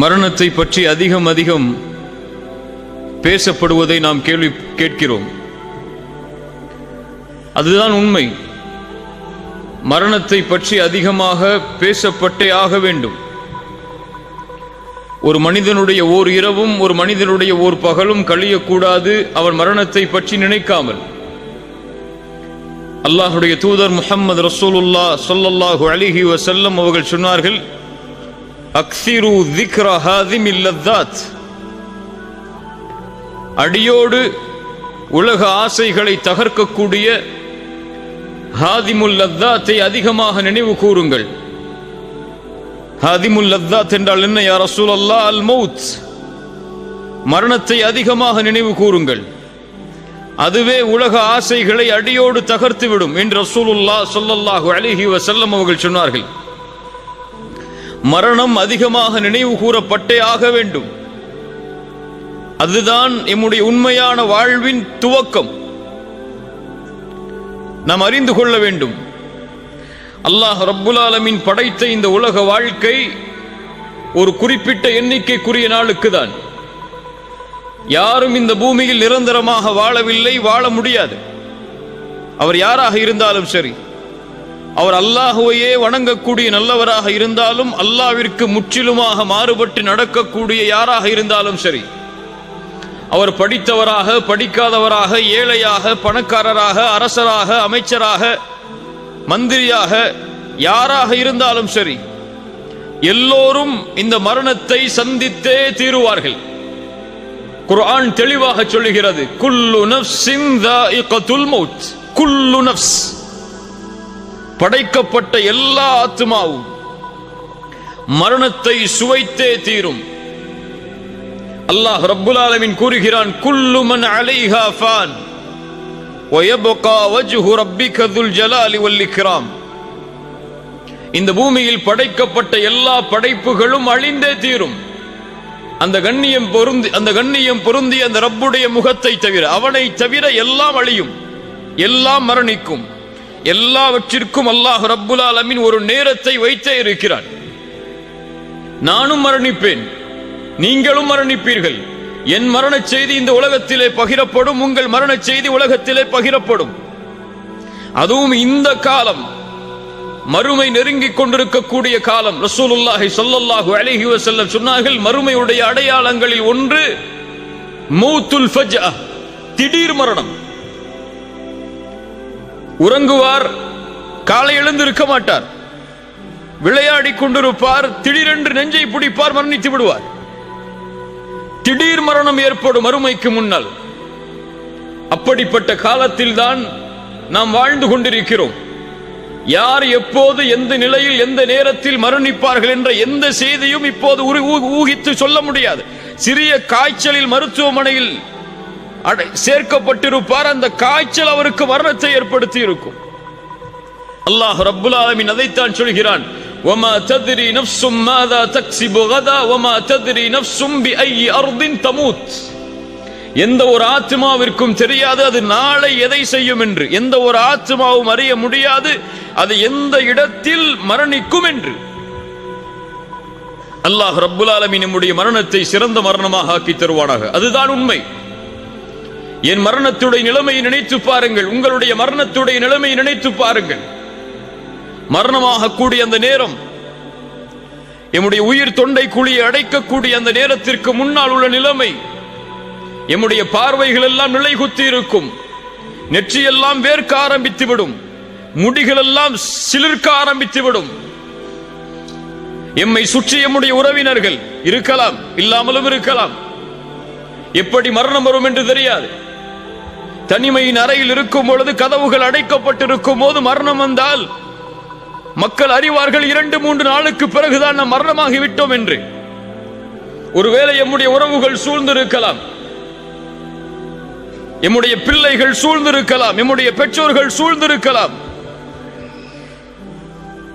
மரணத்தை பற்றி அதிகம் அதிகம் பேசப்படுவதை நாம் கேள்வி கேட்கிறோம். அதுதான் உண்மை. மரணத்தை பற்றி அதிகமாக பேசப்பட்டே ஆக வேண்டும். ஒரு மனிதனுடைய ஓர் இரவும் ஒரு மனிதனுடைய ஓர் பகலும் கழியக்கூடாது அவன் மரணத்தை பற்றி நினைக்காமல். அல்லாஹுடைய தூதர் முஹம்மது ரசூலுல்லா சொல்லல்லாஹு அலிஹி வசல்லம் அவர்கள் சொன்னார்கள் அக்சிரு திக்ர ஹாதிம் இல்லத்தாத். அடியோடு உலக ஆசைகளை தகர்க்கக்கூடிய ஹாதிமுல் லத்தாத்தை அதிகமாக நினைவு கூறுங்கள். ஹாதிமுல் லத்தாத் என்றால் என்ன யார் ரசூல் அல்லா அல் மௌத். மரணத்தை அதிகமாக நினைவு கூறுங்கள். அதுவே உலக ஆசைகளை அடியோடு தகர்த்துவிடும் என்று ரசூலுல்லா சொல்லல்லாஹு அலிஹி வசல்லம் அவர்கள் சொன்னார்கள். மரணம் அதிகமாக நினைவு கூறப்பட்டே ஆக வேண்டும். அதுதான் எம்முடைய உண்மையான வாழ்வின் துவக்கம். நாம் அறிந்து கொள்ள வேண்டும். அல்லாஹ் ரப்புல் ஆலமின் படைத்த இந்த உலக வாழ்க்கை ஒரு குறிப்பிட்ட எண்ணிக்கைக்குரிய நாளுக்கு தான் யாரும் இந்த பூமியில் நிரந்தரமாக வாழவில்லை வாழ முடியாது. அவர் யாராக இருந்தாலும் சரி. அவர் அல்லாஹுவையே வணங்கக்கூடிய நல்லவராக இருந்தாலும் அல்லாவிற்கு முற்றிலுமாக மாறுபட்டு நடக்கக்கூடிய யாராக இருந்தாலும் சரி அவர் படித்தவராக படிக்காதவராக ஏழையாக பணக்காரராக அரசராக அமைச்சராக மந்திரியாக யாராக இருந்தாலும் சரி எல்லோரும் இந்த மரணத்தை சந்தித்தே தீருவார்கள். குர்ஆன் தெளிவாக சொல்லுகிறது குல்லு நஃப்ஸின் தாயிகத்துல் மௌத். குல்லு நஃப்ஸ். படைக்கப்பட்ட எல்லா ஆத்மாவும் மரணத்தை சுவைத்தே தீரும் அல்லாஹ் ரப்புல் ஆலமீன் கூறுகிறான் குல்லு மன் அலைஹா ஃபான் ويبقى وجه ربك ذو الجلال والإكرام இந்த பூமியில் படைக்கப்பட்ட எல்லா படைப்புகளும் அழிந்தே தீரும் அந்த கண்ணியம் பொருந்தி அந்த கண்ணியம் பொருந்தி அந்த ரப்புடைய முகத்தை தவிர அவனை தவிர எல்லாம் அழியும் எல்லாம் மரணிக்கும் எல்லாவற்றிற்கும் அல்லாஹ் ரப்புல் ஆலமின் ஒரு நேரத்தை வைத்தே இருக்கிறான். நானும் மரணிப்பேன். நீங்களும் மரணிப்பீர்கள். என் மரண செய்தி இந்த உலகத்திலே பகிரப்படும் உங்கள் மரண செய்தி உலகத்திலே பகிரப்படும். அதுவும் இந்த காலம். மறுமை நெருங்கிக் கொண்டிருக்கக்கூடிய காலம். ரசூலுல்லாஹி சொல்லல்லாஹு அலைஹி வஸல்லம் சொன்னார்கள் மறுமையுடைய அடையாளங்களில் ஒன்று மூத்துல் ஃபஜ்அ திடீர் மரணம். உறங்குவார் காலை எழுந்திருக்க மாட்டார். விளையாடி கொண்டிருப்பார் திடீரென்று நெஞ்சை பிடிப்பார் மரணித்து விடுவார். திடீர் மரணம் ஏற்படும் அருமைக்கு முன்னால். அப்படிப்பட்ட காலத்தில் தான் நாம் வாழ்ந்து கொண்டிருக்கிறோம். யார் எப்போது எந்த நிலையில் எந்த நேரத்தில் மரணிப்பார்கள் என்ற எந்த செய்தியும் இப்போது உரு- ஊ- ஊகித்து சொல்ல முடியாது. சிறிய காய்ச்சலில் மருத்துவமனையில் சேர்க்கப்பட்டிருப்பார் அந்த காய்ச்சல் அவருக்கு மரணத்தை ஏற்படுத்தி இருக்கும் அல்லாஹ் ரப்புல் ஆலமீன் அதைத்தான் சொல்கிறான் وما تدري نفس ماذا تكسب غدا وما تدري نفس بأي أرض تموت எந்த ஒரு ஆத்மாவிற்கும் தெரியாது அது நாளை எதை செய்யும் என்று எந்த ஒரு ஆத்மாவும் அறிய முடியாது அது எந்த இடத்தில் மரணிக்கும் என்று அல்லாஹ் ரப்புல் ஆலமீன் நம்முடைய மரணத்தை சிறந்த மரணமாக ஆக்கி தருவானாக அதுதான் உண்மை என் மரணத்துடைய நிலைமையை நினைத்து பாருங்கள். உங்களுடைய மரணத்துடைய நிலைமையை நினைத்து பாருங்கள். மரணமாக கூடிய அந்த நேரம் எம்முடைய உயிர் தொண்டை குழியை அடைக்கக்கூடிய அந்த நேரத்திற்கு முன்னால் உள்ள நிலைமை எம்முடைய பார்வைகள் எல்லாம் நிலை குத்தி இருக்கும். நெற்றியெல்லாம் வேர்க்க ஆரம்பித்து விடும். முடிகள் எல்லாம் சிலிர்க்க ஆரம்பித்து விடும். எம்மை சுற்றி எம்முடைய உறவினர்கள் இருக்கலாம் இல்லாமலும் இருக்கலாம். எப்படி மரணம் வரும் என்று தெரியாது. தனிமையின் அறையில் இருக்கும் பொழுது கதவுகள் அடைக்கப்பட்டிருக்கும் போது மரணம் வந்தால் மக்கள் அறிவார்கள் இரண்டு மூன்று நாளுக்கு பிறகுதான் நாம் மரணமாகி விட்டோம் என்று. ஒருவேளை எம்முடைய உறவுகள் சூழ்ந்திருக்கலாம். எம்முடைய பிள்ளைகள் சூழ்ந்திருக்கலாம். எம்முடைய பெற்றோர்கள் சூழ்ந்திருக்கலாம்.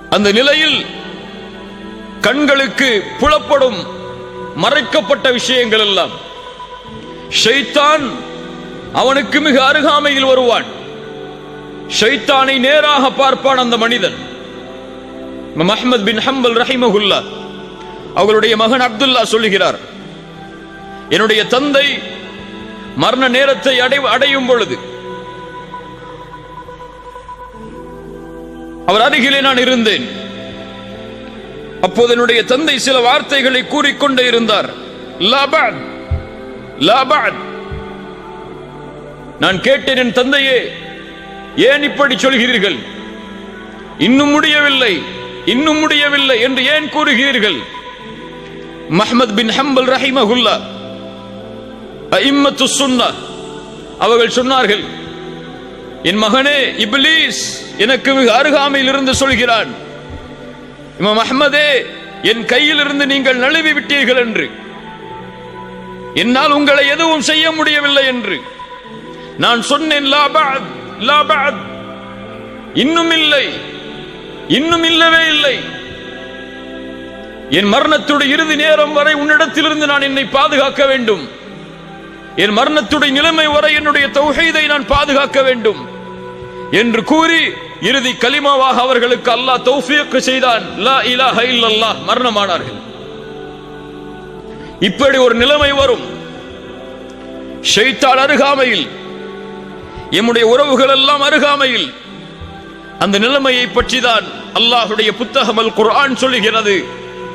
அந்த நிலையில் கண்களுக்கு புலப்படும் மறைக்கப்பட்ட விஷயங்கள் எல்லாம். ஷைத்தான் அவனுக்கு மிக அருகாமையில் வருவான். ஷைத்தானை நேராக பார்ப்பான் அந்த மனிதன். மஹமத் பின் ஹம்பல் ரஹிமகுல்லா அவர்களுடைய மகன் அப்துல்லா சொல்லுகிறார் என்னுடைய தந்தை மரண நேரத்தை அடை அடையும் பொழுது அவர் அருகிலே நான் இருந்தேன். அப்போது என்னுடைய தந்தை சில வார்த்தைகளை கூறிக்கொண்டே இருந்தார். லாபாத் லாபாத் நான் கேட்டேன் என் தந்தையே ஏன் இப்படி சொல்கிறீர்கள்? இன்னும் முடியவில்லை இன்னும் முடியவில்லை என்று ஏன் கூறுகிறீர்கள்? மஹமத் பின் ஹம்பல் ரஹிமஹுல்லா அஇம்மத்து சுன்னா அவர்கள் சொன்னார்கள் என் மகனே இப்லீஸ் எனக்கு மிக அருகாமையில் இருந்து சொல்கிறான். இமாம் அஹ்மதே என் கையில் இருந்து நீங்கள் நழுவி விட்டீர்கள் என்று. என்னால் உங்களை எதுவும் செய்ய முடியவில்லை என்று. நான் சொன்னேன் லாபாத் லாபாத் இன்னும் இல்லை இன்னும் இல்லவே இல்லை. என் மரணத்துடைய இறுதி நேரம் வரை உன்னிடத்திலிருந்து நான் என்னை பாதுகாக்க வேண்டும். என் மரணத்துடைய நிலைமை வரை என்னுடைய தொகைதை நான் பாதுகாக்க வேண்டும். என்று கூறி இறுதி கலிமாவாக அவர்களுக்கு அல்லாஹ் தௌஃபியக்கு செய்தான். லா இலாஹ இல்லல்லாஹ் மரணமானார்கள். இப்படி ஒரு நிலைமை வரும். ஷைத்தான் அருகாமையில் எம்முடைய உறவுகள் எல்லாம் அருகாமையில் அந்த நிலைமையை பற்றி தான் அல்லாஹுடைய புத்தகம் அல் குர்ஆன் சொல்லுகிறது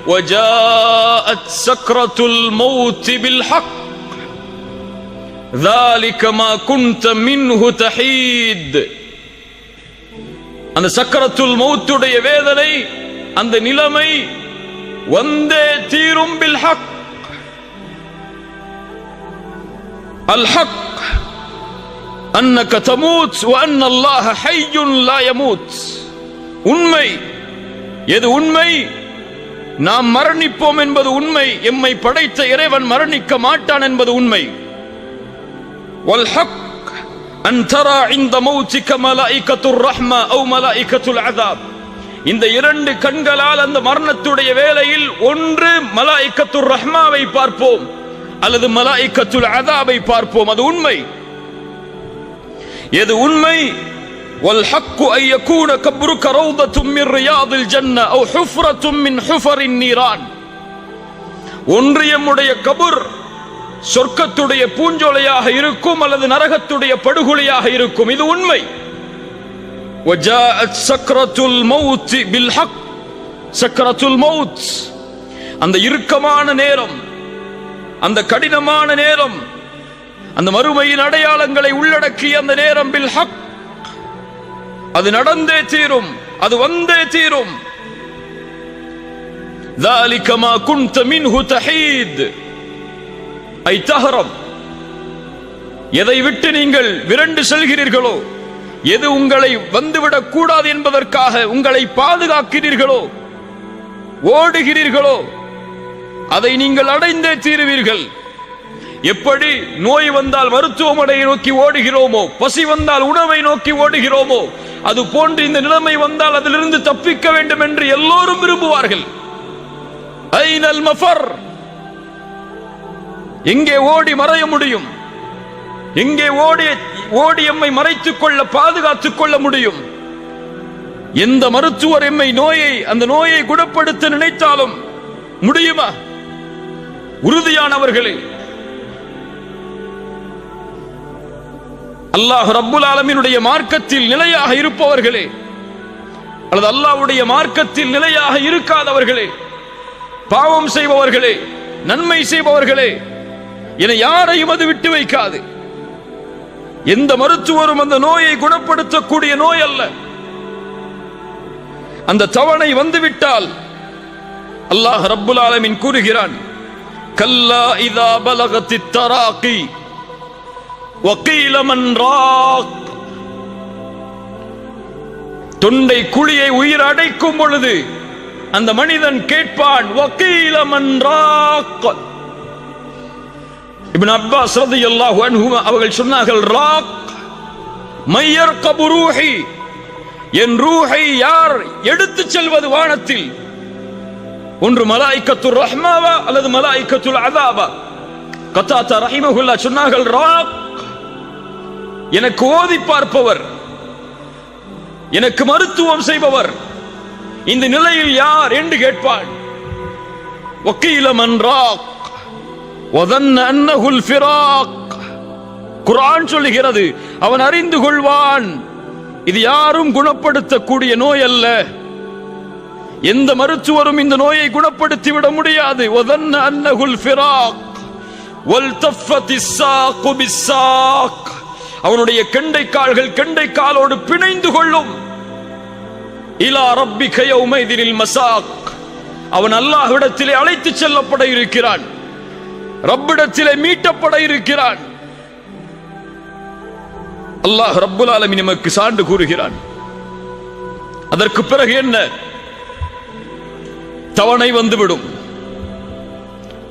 وجاءت سكرة الموت بالحق ذلك ما كنت منه تحيد அந்த சக்கரத்துல் மௌத்துடைய வேதனை அந்த நிலைமை வந்தே தீரும் பில் ஹக் அல் ஹக் அன்னக்க தமூத் அன் அல்லாஹ ஹையுன் லா யமூத். உண்மை. எது உண்மை? நாம் மரணிப்போம் என்பது உண்மை. எம்மை படைத்த இறைவன் மரணிக்க மாட்டான் என்பது உண்மை. வல் ஹக் அன் தரா இந்த மௌத்திக்க மலாயிக்கத்துர் ரஹ்மா அவு மலாயிக்கத்துல் அதாப் இந்த இரண்டு கண்களால் அந்த மரணத்துடைய வேலையில் ஒன்று மலாய்க்கத்துர் ரஹ்மாவை பார்ப்போம். அல்லது மலாய்க்கத்துல் அதாவை பார்ப்போம். அது உண்மை. எது உண்மை والحق أن يكون كبرك روضة من رياض الجنة أو حفرة من حفر النيران ஒன்று எம்முடைய கபுர் சொர்க்கத்துடைய பூஞ்சோலையாக இருக்கும் அல்லது நரகத்துடைய படுகொலையாக இருக்கும் இது உண்மை وجاءت سكرة الموت بالحق سكرة الموت அந்த இறுக்கமான நேரம் அந்த கடினமான நேரம் அந்த மறுமையின் அடையாளங்களை உள்ளடக்கிய அந்த நேரம் பில் ஹக் அது நடந்தே தீரும் அது வந்தே தீரும் ذلك ما كنت منه تحيد ஐ தஹரம் எதை விட்டு நீங்கள் விரண்டு செல்கிறீர்களோ எது உங்களை வந்துவிடக் கூடாது என்பதற்காக உங்களை பாதுகாக்கிறீர்களோ ஓடுகிறீர்களோ அதை நீங்கள் அடைந்தே தீருவீர்கள் எப்படி நோய் வந்தால் மருத்துவமனையை நோக்கி ஓடுகிறோமோ பசி வந்தால் உணவை நோக்கி ஓடுகிறோமோ அது போன்று இந்த நிலைமை வந்தால் அதிலிருந்து தப்பிக்க வேண்டும் என்று எல்லோரும் விரும்புவார்கள். ஐனல் மஃபர். எங்கே ஓடி மறைய முடியும்? எங்கே ஓடி ஓடி எம்மை மறைத்துக் கொள்ள பாதுகாத்துக் கொள்ள முடியும்? எந்த மருத்துவர் எம்மை நோயை அந்த நோயை குணப்படுத்த நினைத்தாலும் முடியுமா? உறுதியானவர்களே அல்லாஹ் ரப்புல் ஆலமீனுடைய மார்க்கத்தில் நிலையாக இருப்பவர்களே அல்லது அல்லாஹ்வுடைய மார்க்கத்தில் நிலையாக இருக்காதவர்களே பாவம் செய்பவர்களே நன்மை செய்பவர்களே என யாரையும் அது விட்டு வைக்காது. எந்த மருத்துவரும் அந்த நோயை குணப்படுத்தக்கூடிய நோய் அல்ல. அந்த தவணை வந்துவிட்டால் அல்லாஹ் ரப்புல் ஆலமின் கூறுகிறான் கல்லா இதா பலகத்தி தராக்கி வக்கீல ராக் தொண்டை குழியை உயிர் அடைக்கும் பொழுது அந்த மனிதன் கேட்பான் வக்கீல ராக் இப்னு அப்பாஸ் ரலியல்லாஹு அன்ஹுமா அவர்கள் சொன்னார்கள் ராக் மையர் கபுரூஹி. என் ரூஹை யார் எடுத்துச் செல்வது வானத்தில்? ஒன்று மலாய்க்கத்துல் ரஹ்மாவா அல்லது மலாய்க்கத்துல் அதாபா? கத்தாத்தா ரஹிமகுல்லா சொன்னார்கள் ராக் எனக்கு ஓதி பார்ப்பவர். எனக்கு மருத்துவம் செய்பவர். இந்த நிலையில் யார் என்று கேட்பாள். வக்கீல மன்றாக் அன்னகுல் ஃபிராக். குரான் சொல்லுகிறது அவன் அறிந்து கொள்வான். இது யாரும் குணப்படுத்தக்கூடிய நோய் அல்ல எந்த மருத்துவரும் இந்த நோயை குணப்படுத்தி விட முடியாது. ஒதன்ன அன்னகுல் ஃபிராக். வல் தஃபத் இஸ்ஸாக் பிஸ்ஸாக். அவனுடைய கெண்டை கால்கள் கெண்டை காலோடு பிணைந்து கொள்ளும். இலா ரப்பிக யௌமைதினில் மசாக். அவன் அல்லாஹ்விடத்திலே அழைத்து செல்லப்பட இருக்கிறான். ரப்பிடத்திலே மீட்டப்பட இருக்கிறான். அல்லாஹ் ரப்புல் ஆலமி நமக்கு சான்று கூறுகிறான். அதற்கு பிறகு என்ன? தவணை வந்துவிடும்.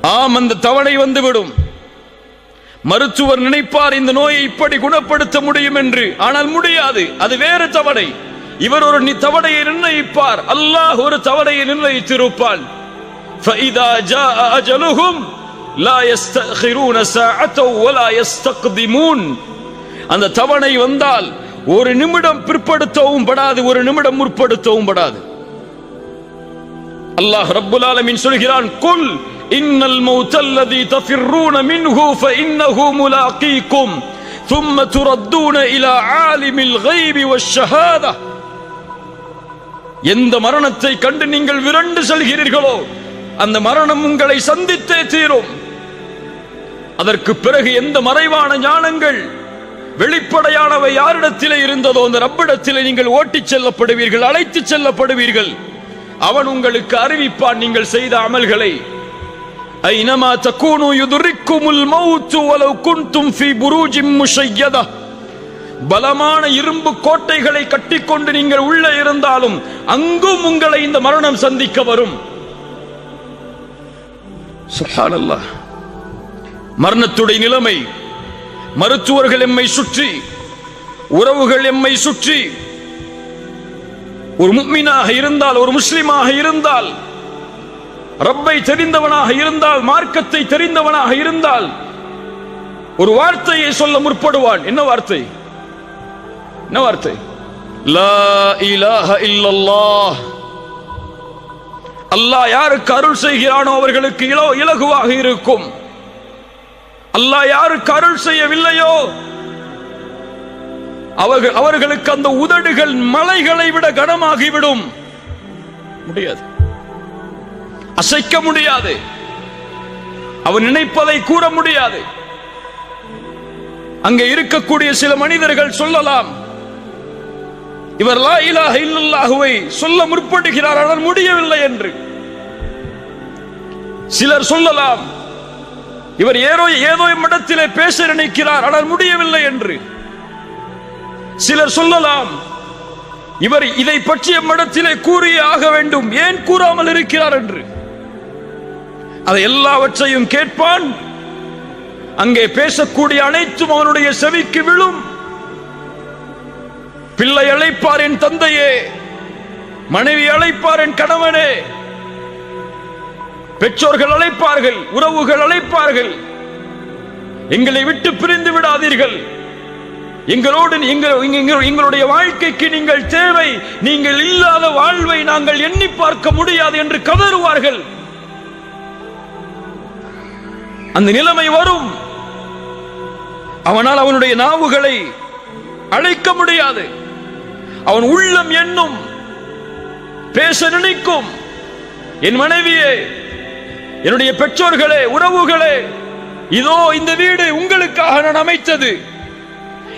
ஆம் அந்த தவணை வந்துவிடும். மருத்துவர் நினைப்பார் இந்த நோயை இப்படி குணப்படுத்த முடியும் என்று ஆனால் முடியாது அது வேறு தவணை இவர் ஒரு நி- தவணையை நிர்ணயிப்பார் அல்லாஹ் ஒரு தவணையை நிர்ணயித்திருப்பான் فإذا جاء أجلهم لا يستأخرون ساعة ولا يستقدمون அந்த தவணை வந்தால் ஒரு நிமிடம் பிற்படுத்தவும் படாது ஒரு நிமிடம் முற்படுத்தவும் படாது அல்லாஹ் ரப்புல் ஆலமீன் சொல்கிறான் குல் இன்னல் மௌத் அல்லதி தஃபிர்ரூன மின்ஹு ஃபஇன்னஹு முலாகீக்கும் ثم تردون إلى عالم الغيب والشهادة எந்த மரணத்தை கண்டு நீங்கள் விரண்டு செல்கிறீர்களோ அந்த மரணம் உங்களை சந்தித்தே தீரும் அதற்கு பிறகு எந்த மறைவான ஞானங்கள் வெளிப்படையானவை யாரிடத்திலே இருந்ததோ அந்த ரப்பிடத்திலே நீங்கள் ஓட்டிச் செல்லப்படுவீர்கள் அழைத்துச் செல்லப்படுவீர்கள் அவன் உங்களுக்கு அறிவிப்பான் நீங்கள் செய்த அமல்களை ஐனமா تكونوا يدرككم الموت ولو كنتم في بروج مشيدة. பலமான இரும்பு கோட்டைகளை கட்டிக்கொண்டு நீங்கள் உள்ளே இருந்தாலும் அங்கும் உங்களை இந்த மரணம் சந்திக்க வரும். மரணத்துடைய நிலைமை மருத்துவர்கள் எம்மை சுற்றி உறவுகள் எம்மை சுற்றி ஒரு முக்மீனாக இருந்தால் ஒரு முஸ்லிமாக இருந்தால் ரப்பை தெரிந்தவனாக இருந்தால் மார்க்கத்தை தெரிந்தவனாக இருந்தால் ஒரு வார்த்தையை சொல்ல முற்படுவான். என்ன வார்த்தை? என்ன வார்த்தை? லா அல்லாஹ் யாருக்கு அருள் செய்கிறானோ அவர்களுக்கு இலோ இலகுவாக இருக்கும். அல்லாஹ் யாருக்கு அருள் செய்யவில்லையோ அவர்கள் அவர்களுக்கு அந்த உதடுகள் மலைகளை விட கனமாகிவிடும். முடியாது. அசைக்க முடியாது. அவன் நினைப்பதை கூற முடியாது. அங்கே இருக்கக்கூடிய சில மனிதர்கள் சொல்லலாம். இவர் லா இலாஹ இல்லல்லாஹுவை சொல்ல முற்படுகிறார் ஆனால் முடியவில்லை என்று. சிலர் சொல்லலாம் இவர் ஏதோ ஏதோ மடத்திலே பேச நினைக்கிறார் ஆனால் முடியவில்லை என்று. சிலர் சொல்லலாம் இவர் இதை பற்றிய மடத்திலே கூறியே ஆக வேண்டும் ஏன் கூறாமல் இருக்கிறார் என்று. அதை எல்லாவற்றையும் கேட்பான். அங்கே பேசக்கூடிய அனைத்தும் அவனுடைய செவிக்கு விழும். பிள்ளை அழைப்பார் என் தந்தையே. மனைவி அழைப்பார் என் கணவனே. பெற்றோர்கள் அழைப்பார்கள் உறவுகள் அழைப்பார்கள். எங்களை விட்டு பிரிந்து விடாதீர்கள். எங்களோடு எங்களுடைய வாழ்க்கைக்கு நீங்கள் தேவை. நீங்கள் இல்லாத வாழ்வை நாங்கள் எண்ணி பார்க்க முடியாது என்று கதறுவார்கள். அந்த நிலைமை வரும். அவனால் அவனுடைய நாவுகளை அழைக்க முடியாது. அவன் உள்ளம் எண்ணும் பேச நினைக்கும். என் மனைவியே என்னுடைய பெற்றோர்களே உறவுகளே இதோ இந்த வீடு உங்களுக்காக நான் அமைத்தது.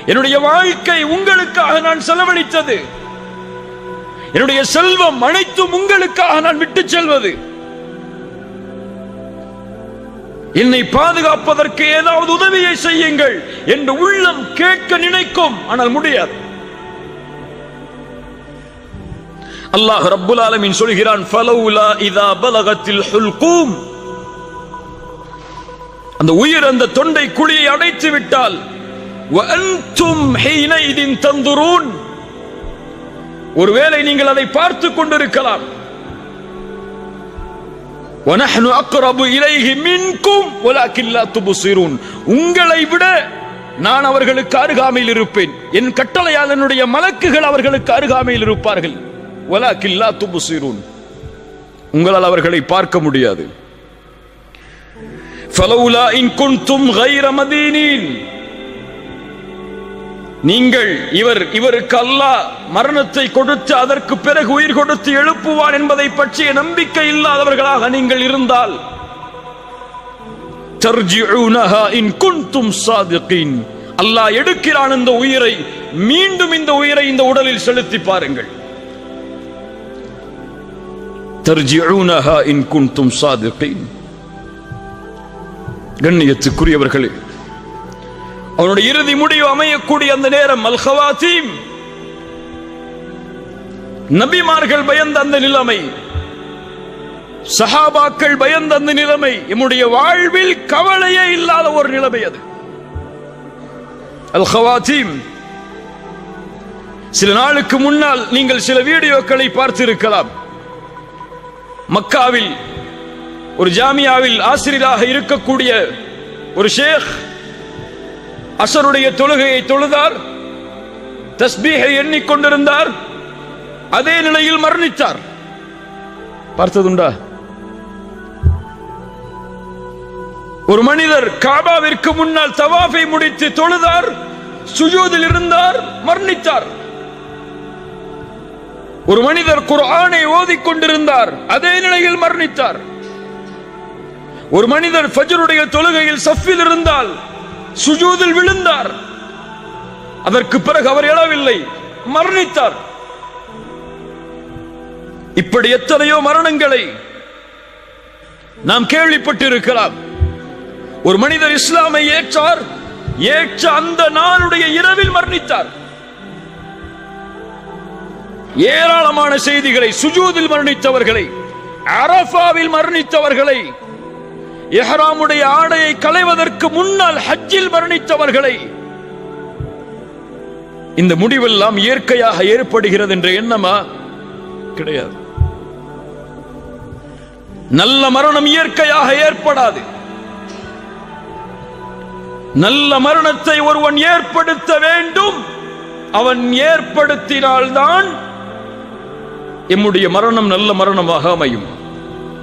என்னுடைய வாழ்க்கை உங்களுக்காக நான் செலவழித்தது. என்னுடைய செல்வம் அனைத்தும் உங்களுக்காக நான் விட்டுச் செல்வது. என்னை பாதுகாப்பதற்கு ஏதாவது உதவியை செய்யுங்கள் என்று உள்ளம் கேட்க நினைக்கும். ஆனால் முடியாது. அல்லாஹ் ரப்புல் ஆலமின் சொல்கிறான் ஃபலவுலா இதா பலகத்தில் ஹுல்கூம். அந்த உயிர் அந்த தொண்டை குழியை அடைத்து விட்டால் வந்தும் வஅன்தும் இதின் தந்துரூன். ஒருவேளை நீங்கள் அதை பார்த்து கொண்டிருக்கலாம். وَنَحْنُ أَقْرَبُ إِلَيْهِ مِنْكُمْ وَلَكِنْ لَا تُبْصِرُونَ உங்களை விட நான் அவர்களுக்கு அருகாமையில் இருப்பேன் என் கட்டளையால் என்னுடைய மலக்குகள் அவர்களுக்கு அருகாமையில் இருப்பார்கள் وَلَكِنْ لَا تُبْصِرُونَ உங்களால் அவர்களை பார்க்க முடியாது فلولا إن كنتم غير مدينين நீங்கள் இவர் இவருக்கு அல்லாஹ் மரணத்தை கொடுத்து அதற்கு பிறகு உயிர் கொடுத்து எழுப்புவான் என்பதை பற்றிய நம்பிக்கை இல்லாதவர்களாக நீங்கள் இருந்தால் இன் அல்லாஹ் எடுக்கிறான் இந்த உயிரை மீண்டும் இந்த உயிரை இந்த உடலில் செலுத்தி பாருங்கள். இன் கண்ணியத்துக்குரியவர்களே அவனுடைய இறுதி முடிவு அமையக்கூடிய அந்த நேரம் அல் நபிமார்கள் பயந்த அந்த நிலைமை சஹாபாக்கள் பயந்த அந்த நிலைமை எம்முடைய வாழ்வில் கவலையே இல்லாத ஒரு நிலைமை அது. அல் ஹவாத்தீம் சில நாளுக்கு முன்னால் நீங்கள் சில வீடியோக்களை பார்த்திருக்கலாம். மக்காவில் ஒரு ஜாமியாவில் ஆசிரியராக இருக்கக்கூடிய ஒரு ஷேக் அசருடைய தொழுகையை தொழுதார் தஸ்பீகை எண்ணிக்கொண்டிருந்தார் அதே நிலையில் மரணித்தார். பார்த்ததுண்டா? ஒரு மனிதர் காபாவிற்கு முன்னால் தவாஃபை முடித்து தொழுதார் சுஜூதில் இருந்தார் மரணித்தார். ஒரு மனிதர் குர்ஆனை ஓதிக் கொண்டிருந்தார் அதே நிலையில் மரணித்தார். ஒரு மனிதர் ஃபஜ்ருடைய தொழுகையில் சஃபில் இருந்தால் சுஜூதில் விழுந்தார். அதற்கு பிறகு அவர் எழவில்லை. மரணித்தார். இப்படி எத்தனையோ மரணங்களை நாம் கேள்விப்பட்டிருக்கலாம். ஒரு மனிதர் இஸ்லாமை ஏற்றார் ஏற்ற அந்த நாளுடைய இரவில் மரணித்தார். ஏராளமான செய்திகளை சுஜூதில் மரணித்தவர்களை அரபாவில் மரணித்தவர்களை எஹராமுடைய ஆடையை களைவதற்கு முன்னால் ஹஜ்ஜில் மரணித்தவர்களை இந்த முடிவெல்லாம் இயற்கையாக ஏற்படுகிறது என்ற எண்ணமா? கிடையாது. நல்ல மரணம் இயற்கையாக ஏற்படாது. நல்ல மரணத்தை ஒருவன் ஏற்படுத்த வேண்டும். அவன் ஏற்படுத்தினால்தான் எம்முடைய மரணம் நல்ல மரணமாக அமையும்.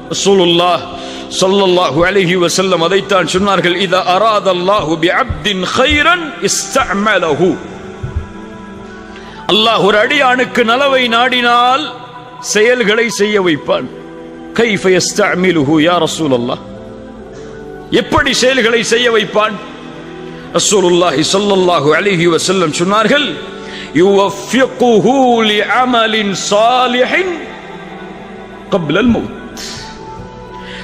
ரசூலுல்லாஹ் ஸல்லல்லாஹு அலைஹி வஸல்லம் அதைத்தான் சொன்னார்கள் இதா அராதல்லாஹு பிஅப்தின் கைரன் இஸ்தஅமலஹு அல்லாஹ் ஒரு அடியானுக்கு நலவை நாடினால் செயல்களை செய்ய வைப்பான் கைஃப யஸ்தஅமிலுஹு யா ரசூலல்லாஹ் எப்படி செயல்களை செய்ய வைப்பான் ரசூலுல்லாஹி ஸல்லல்லாஹு அலைஹி வஸல்லம் சொன்னார்கள் யுவஃபிகுஹு லிஅமலின் சாலிஹின் قبل الموت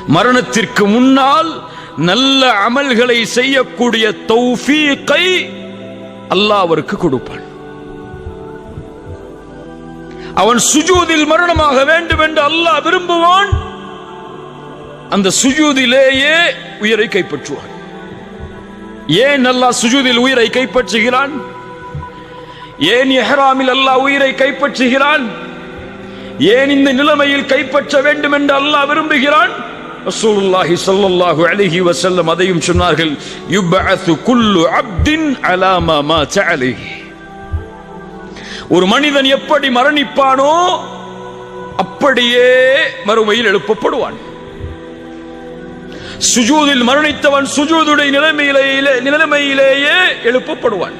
மரணத்திற்கு முன்னால் நல்ல அமல்களை செய்யக்கூடிய தௌஃபீக்கை அல்லாஹ் அவருக்கு கொடுப்பான். அவன் சுஜூதில் மரணமாக வேண்டும் என்று அல்லாஹ் விரும்புவான். அந்த சுஜூதிலேயே உயிரை கைப்பற்றுவான். ஏன் அல்லாஹ் சுஜூதில் உயிரை கைப்பற்றுகிறான்? ஏன் எஹராமில் அல்லாஹ் உயிரை கைப்பற்றுகிறான்? ஏன் இந்த நிலைமையில் கைப்பற்ற வேண்டும் என்று அல்லாஹ் விரும்புகிறான்? ரசூலுல்லாஹி சல்லல்லாஹு அலைஹி வசல்லம் அதையும் சொன்னார்கள் யுபஅத்து குல்லு அப்தின் அலாமா மா சஅலி ஒரு மனிதன் எப்படி மரணிப்பானோ அப்படியே மறுமையில் எழுப்பப்படுவான். சுஜூதில் மரணித்தவன் சுஜூதுடைய நிலைமையிலேயே நிலைமையிலேயே எழுப்பப்படுவான்.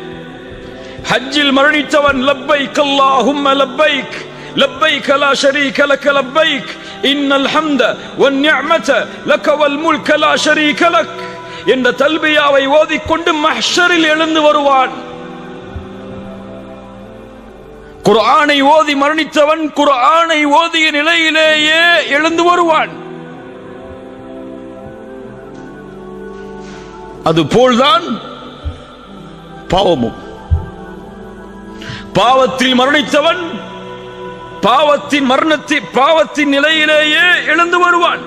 ஹஜ்ஜில் மரணித்தவன் லப்பைக் அல்லாஹும்ம லப்பைக் லப்பைக் லா ஷரீக லக்க லப்பைக் إن الحمد والنعمة لك والملك لا شريك لك என்ற தல்பியாவை ஓதிக்கொண்டு மஹ்ஷரில் எழுந்து வருவான் குர்ஆனை ஓதி மரணித்தவன் குர்ஆனை ஓதிய நிலையிலேயே எழுந்து வருவான் அது போல்தான் பாவமும் பாவத்தில் மரணித்தவன் பாவத்தின் மரணத்தை பாவத்தின் நிலையிலேயே எழுந்து வருவான்.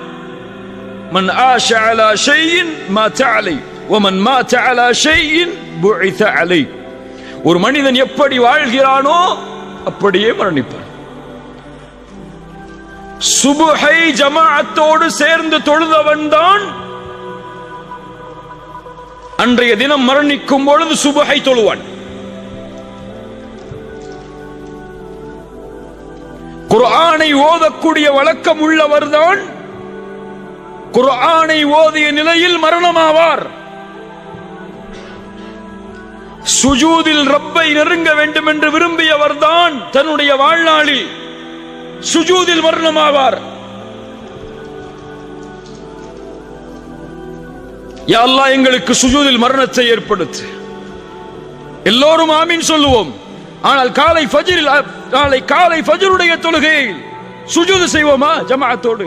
மன் ஆஷ அலா ஷையின் மாத்த அலை ஒமன் மாத்த அலா ஷையின் புழைத்த அலை. ஒரு மனிதன் எப்படி வாழ்கிறானோ அப்படியே மரணிப்பான். சுபுஹை ஜமாஅத்தோடு சேர்ந்து தொழுதவன் தான் அன்றைய தினம் மரணிக்கும் பொழுது சுபுகை தொழுவான். குர்ஆனை ஓதக்கூடிய வழக்கம் உள்ளவர்தான் குர்ஆனை ஓதிய நிலையில் மரணமாவார். சுஜூதில் ரப்பை நெருங்க வேண்டும் என்று விரும்பியவர்தான் தன்னுடைய வாழ்நாளில் சுஜூதில் மரணமாவார். யா எங்களுக்கு சுஜூதில் மரணத்தை ஏற்படுத்து. எல்லோரும் ஆமீன் சொல்லுவோம். ஆனால் காலை ஃபஜ்ரில் நாளை காலை ஃபஜ்ருடைய தொழுகையில் சுஜூது செய்வோமா? ஜமாஅத்தோடு.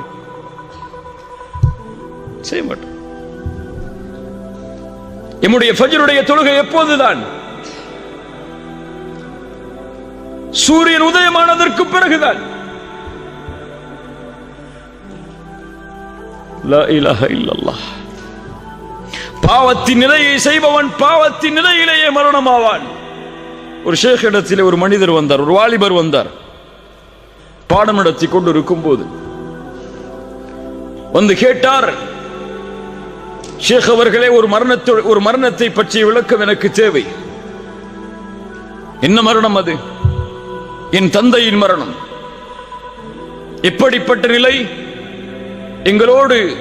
செய்ய மாட்டோம். எம்முடைய ஃபஜ்ருடைய தொழுகை எப்போதுதான்? சூரியன் உதயமானதற்கு பிறகுதான். பாவத்தின் நிலையை செய்பவன் பாவத்தின் நிலையிலேயே மரணமாவான். ஒரு ஷேக் இடத்திலே ஒரு மனிதர் வந்தார் ஒரு வாலிபர் வந்தார். பாடம் நடத்தி கொண்டு இருக்கும் போது வந்து கேட்டார் ஷேக் அவர்களே ஒரு மரணத்தை ஒரு மரணத்தை பற்றிய விளக்கம் எனக்கு தேவை. என்ன மரணம் அது? என் தந்தையின் மரணம். எப்படிப்பட்ட நிலை? எங்களோடு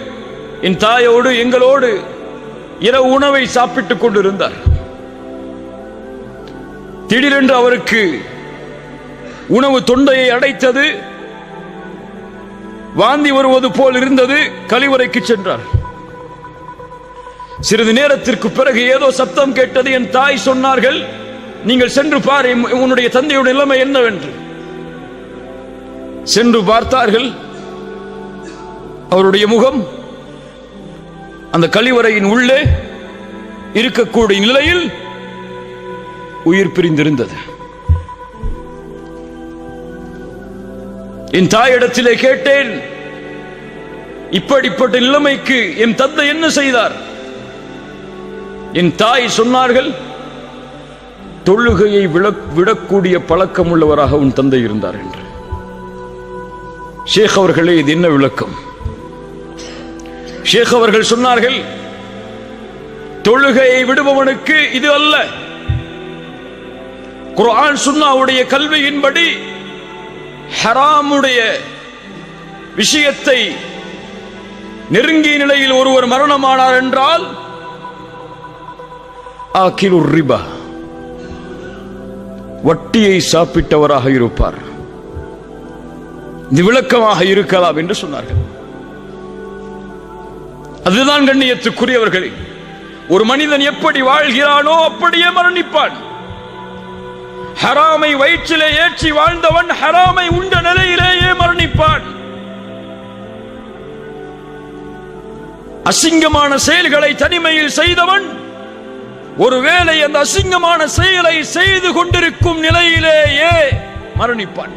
என் தாயோடு எங்களோடு இரவு உணவை சாப்பிட்டுக் கொண்டிருந்தார். திடீரென்று அவருக்கு உணவு தொண்டையை அடைத்தது. வாந்தி வருவது போல் இருந்தது. கழிவறைக்கு சென்றார். சிறிது நேரத்திற்கு பிறகு ஏதோ சத்தம் கேட்டது. என் தாய் சொன்னார்கள் நீங்கள் சென்று பாரு உன்னுடைய தந்தையுடைய நிலைமை என்னவென்று? சென்று பார்த்தார்கள். அவருடைய முகம் அந்த கழிவறையின் உள்ளே இருக்கக்கூடிய நிலையில் உயிர் பிரிந்திருந்தது. என் தாயிடத்திலே கேட்டேன் இப்படிப்பட்ட நிலைமைக்கு என் தந்தை என்ன செய்தார்? என் தாய் சொன்னார்கள் தொழுகையை விடக்கூடிய பழக்கம் உள்ளவராக உன் தந்தை இருந்தார் என்று. ஷேக் அவர்களே இது என்ன விளக்கம்? ஷேக் அவர்கள் சொன்னார்கள் தொழுகையை விடுபவனுக்கு இது அல்ல. குரான் சுன்னாவுடைய கல்வியின்படி ஹராமுடைய விஷயத்தை நெருங்கிய நிலையில் ஒருவர் மரணமானார் என்றால் ரிபா. வட்டியை சாப்பிட்டவராக இருப்பார். இது விளக்கமாக இருக்கலாம் என்று சொன்னார்கள். அதுதான் கண்ணியத்துக்குரியவர்களே ஒரு மனிதன் எப்படி வாழ்கிறானோ அப்படியே மரணிப்பான். ஹராமை வயிற்றிலே ஏற்றி வாழ்ந்தவன் ஹராமை உண்ட நிலையிலேயே மரணிப்பான். அசிங்கமான செயல்களை தனிமையில் செய்தவன் ஒருவேளை அந்த அசிங்கமான செயலை செய்து கொண்டிருக்கும் நிலையிலேயே மரணிப்பான்.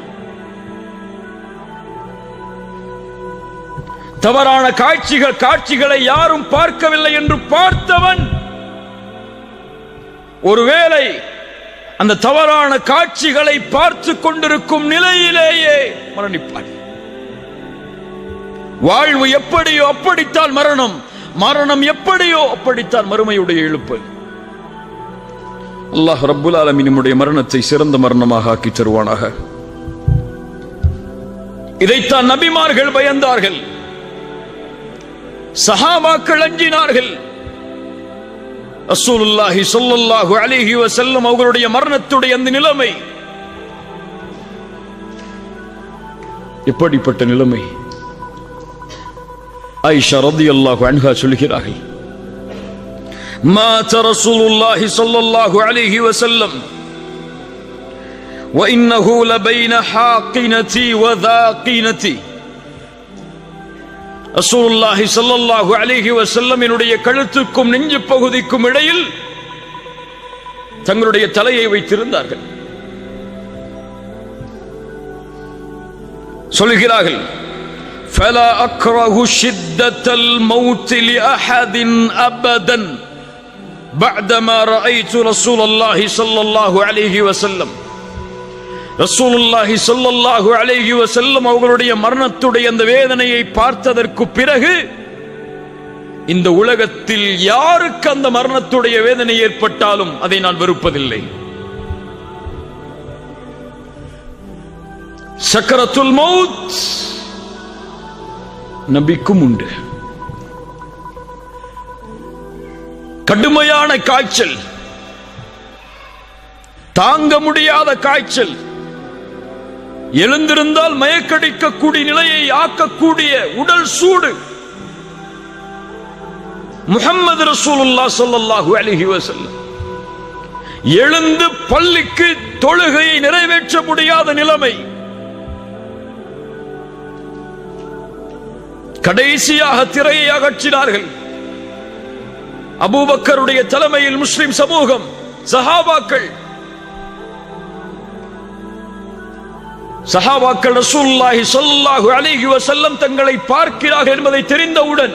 தவறான காட்சிகள் காட்சிகளை யாரும் பார்க்கவில்லை என்று பார்த்தவன் ஒருவேளை அந்த தவறான காட்சிகளை பார்த்து கொண்டிருக்கும் நிலையிலேயே மரணிப்பான் வாழ்வு எப்படியோ அப்படித்தான் மரணம். மரணம் எப்படியோ அப்படித்தான் மறுமையுடைய எழுப்பு. அல்லாஹ் ரபுல் ஆலமீன் நம்முடைய மரணத்தை சிறந்த மரணமாக ஆக்கி தருவானாக. இதைத்தான் நபிமார்கள் பயந்தார்கள். சஹாபாக்கள் அஞ்சினார்கள். ரசூலுல்லாஹி ஸல்லல்லாஹு அலைஹி வஸல்லம் அவர்களுடைய மரணத்துடைய அந்த நிலைமை எப்படிப்பட்ட நிலைமை ஆயிஷா ரலியல்லாஹு அன்ஹா சொல்கிறார்கள் مات رسول الله صلى الله عليه وسلم وإنه لبين حاقنتي وذاقنتي ரசூலுல்லாஹி ஸல்லல்லாஹு அலைஹி வஸல்லம் என்னுடைய கழுத்துக்கும் நெஞ்சு பகுதிக்கும் இடையில் தங்களுடைய தலையை வைத்திருந்தார்கள் சொல்கிறார்கள் فلا أكره شدة الموت لأحد أبدا بعدما رأيت رسول الله صلى الله عليه وسلم ரசூலுல்லாஹி சொல்லல்லாஹு அலைஹி வசல்லம் அவர்களுடைய மரணத்துடைய அந்த வேதனையை பார்த்ததற்கு பிறகு இந்த உலகத்தில் யாருக்கு அந்த மரணத்துடைய வேதனை ஏற்பட்டாலும் அதை நான் வெறுப்பதில்லை. சக்கரத்துல் மௌத் நபிக்கும் உண்டு. கடுமையான காய்ச்சல் தாங்க முடியாத காய்ச்சல் எழுந்திருந்தால் மயக்கடிக்கக்கூடிய நிலையை ஆக்கக்கூடிய உடல் சூடு. முகமது ரசூலுல்லா சொல்லல்லாஹு அலிஹி வசல்லம் எழுந்து பள்ளிக்கு தொழுகையை நிறைவேற்ற முடியாத நிலைமை. கடைசியாக திரையை அகற்றினார்கள். அபூபக்கருடைய தலைமையில் முஸ்லிம் சமூகம் சஹாபாக்கள் சஹாபாக்கள் ரசூல்லாஹி சொல்லாஹு அலிஹி வசல்லம் தங்களை பார்க்கிறார்கள் என்பதை தெரிந்தவுடன்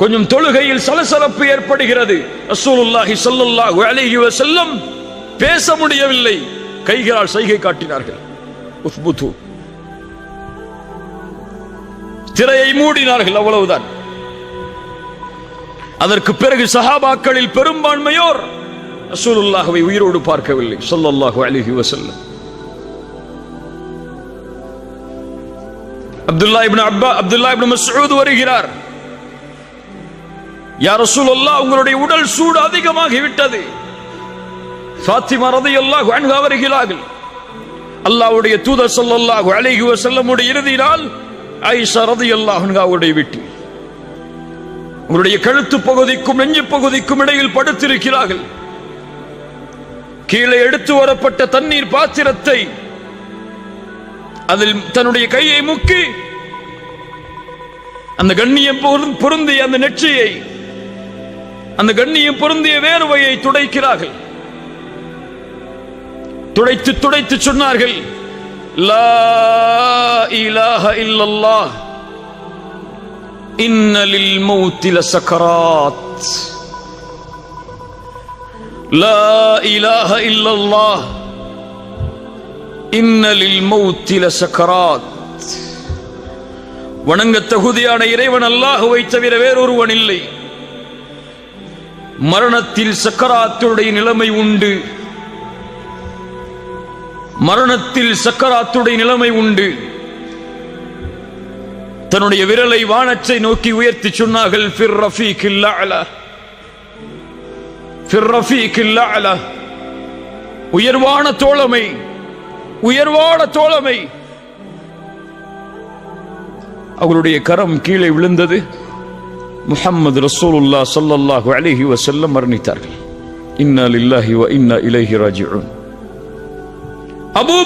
கொஞ்சம் தொழுகையில் சலசலப்பு ஏற்படுகிறது. ரசூலுல்லாஹி சொல்லுல்லாஹு அலிஹி வசல்லம் பேச முடியவில்லை. கைகளால் சைகை காட்டினார்கள். உஸ்புது திரையை மூடினார்கள் அவ்வளவுதான். அதற்கு பிறகு சஹாபாக்களில் பெரும்பான்மையோர் ரசூலுல்லாஹுவை உயிரோடு பார்க்கவில்லை. ஸல்லல்லாஹு அலிஹி வசல்லம் அப்துல்லா இப்னு அப்பா அப்துல்லா இப்னு மஸ்ஊத் வருகிறார். யார் ரசூலுல்லாஹ் உங்களுடைய உடல் சூடு அதிகமாகி விட்டது ஃபாத்திமா ரலியல்லாஹு அன்ஹா வருகிறார்கள். அல்லாஹ்வுடைய தூதர் ஸல்லல்லாஹு அலைஹி வஸல்லமுடைய இறுதி நாள் ஆயிஷா ரலியல்லாஹு அன்ஹாவுடைய வீட்டில். உங்களுடைய கழுத்து பகுதிக்கும் நெஞ்சு பகுதிக்கும் இடையில் படுத்திருக்கிறார்கள். கீழே எடுத்து வரப்பட்ட தண்ணீர் பாத்திரத்தை அதில் தன்னுடைய கையை முக்கி அந்த கண்ணியம் பொருந்திய அந்த நெற்றியை அந்த கண்ணியம் பொருந்திய வேர்வையை துடைக்கிறார்கள். துடைத்து துடைத்து சொன்னார்கள் லா இலாஹ இல்லல்லாஹ் இன்ன லில் மௌத்தி லா இலாஹ இல்லல்லாஹ் இன்னலில் மௌத்தில சக்கராத். வணங்க தகுதியான இறைவன் அல்லாஹுவை தவிர வேறொருவன் இல்லை மரணத்தில் சக்கராத்துடைய நிலைமை உண்டு. மரணத்தில் சக்கராத்துடைய நிலைமை உண்டு. தன்னுடைய விரலை வானத்தை நோக்கி உயர்த்தி சொன்னார்கள் ஃபிர் ரஃபீக்கில் அலா. ஃபிர் ரஃபீக்கில் அலா. உயர்வான தோழமை. உயர்வான தோழமை. அவருடைய கரம் கீழே விழுந்தது. முஹம்மது ரசூலுல்லா சல்லல்லாஹு அலிஹி வசல்லம் மரணித்தார்கள். இன்னா லில்லாஹி வ இன்னா இலைஹி ராஜிஊன். அபூ